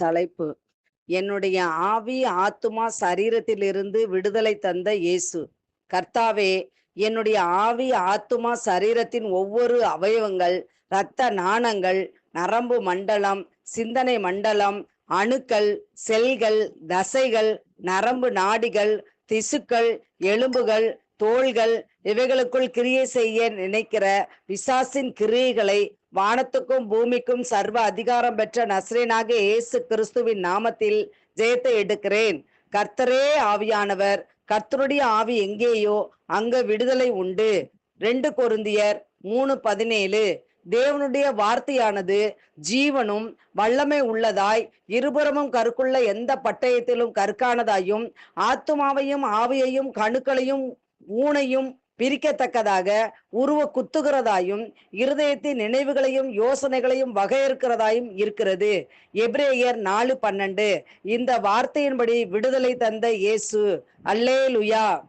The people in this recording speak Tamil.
தலைப்பு. என்னுடைய ஆவி ஆத்துமா சரீரத்திலிருந்து விடுதலை தந்த இயேசு. கர்த்தாவே என்னுடைய ஆவி ஆத்துமா சரீரத்தின் ஒவ்வொரு அவயவங்கள் இரத்த நாணங்கள் நரம்பு மண்டலம் சிந்தனை மண்டலம் அணுக்கள் செல்கள் தசைகள் நரம்பு நாடிகள் திசுக்கள் எலும்புகள் தோள்கள் இவைகளுக்குள் கிரியை செய்ய நினைக்கிற பிசாசின் கிரியைகளை வானத்துக்கும் பூமிக்கும் சர்வ அதிகாரம் பெற்ற நஸ்ரேனாக இயேசு கிறிஸ்துவின் நாமத்தில் ஜெயத்தை எடுக்கிறேன். கர்த்தரே ஆவியானவர் கர்த்தருடைய ஆவி எங்கேயோ அங்க விடுதலை உண்டு. ரெண்டு கொருந்தியர் மூணு பதினேழு. தேவனுடைய வார்த்தையானது ஜீவனும் வல்லமை உள்ளதாய் இருபுறமும் கருக்குள்ள எந்த பட்டயத்திலும் கற்கானதாயும் ஆத்துமாவையும் ஆவியையும் கணுக்களையும் ஊனையும் பிரிக்கத்தக்கதாக உருவ குத்துகிறதாயும் இருதயத்தின் நினைவுகளையும் யோசனைகளையும் வகையிருக்கிறதாயும் இருக்கிறது. எப்ரேயர் நாலு பன்னெண்டு. இந்த வார்த்தையின்படி விடுதலை தந்த இயேசு. அல்லேலுயா.